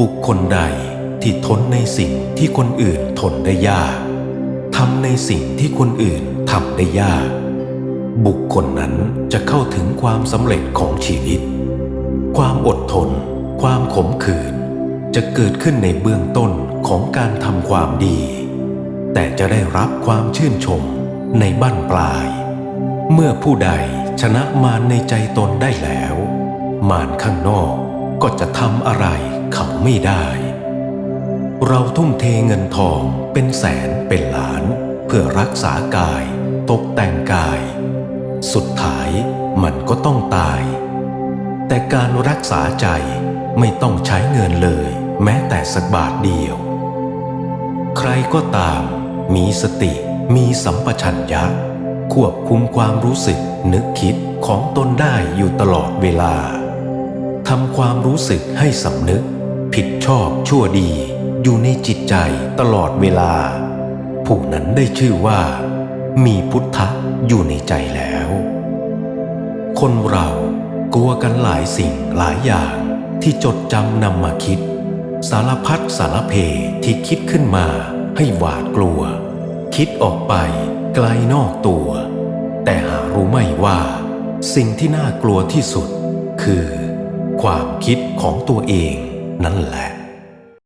บุคคลใดที่ทนในสิ่งที่คนอื่นทนได้ยากทำในสิ่งที่คนอื่นทำได้ยาก บุคคลนั้นจะเข้าถึงความสำเร็จของชีวิต ความอดทน ความขมขื่นจะเกิดขึ้นในเบื้องต้นของการทำความดี แต่จะได้รับความชื่นชมในบั้นปลาย เมื่อผู้ใดชนะมารในใจตนได้แล้ว มารข้างนอกก็จะทำอะไร เขาไม่ได้ เราทุ่มเทเงินทองเป็นแสนเป็นล้าน เพื่อรักษากาย ตกแต่งกาย สุดท้ายมันก็ต้องตาย แต่การรักษาใจไม่ต้องใช้เงินเลย แม้แต่สักบาทเดียว ใครก็ตาม มีสติมีสัมปชัญญะ ควบคุมความรู้สึกนึกคิดของตนได้อยู่ตลอดเวลาทำความรู้สึกให้สำนึก ผิดชอบชั่วดีอยู่ในจิตใจตลอดเวลา ผู้นั้นได้ชื่อว่า มีพุทธะอยู่ในใจแล้ว คนเรากลัวกันหลายสิ่งหลายอย่างที่จดจำนำมาคิด สารพัดสารเพที่คิดขึ้นมาให้หวาดกลัว คิดออกไปไกลนอกตัว แต่หารู้ไม่ว่า สิ่งที่น่ากลัวที่สุด คือ ความคิดของตัวเอง 能来。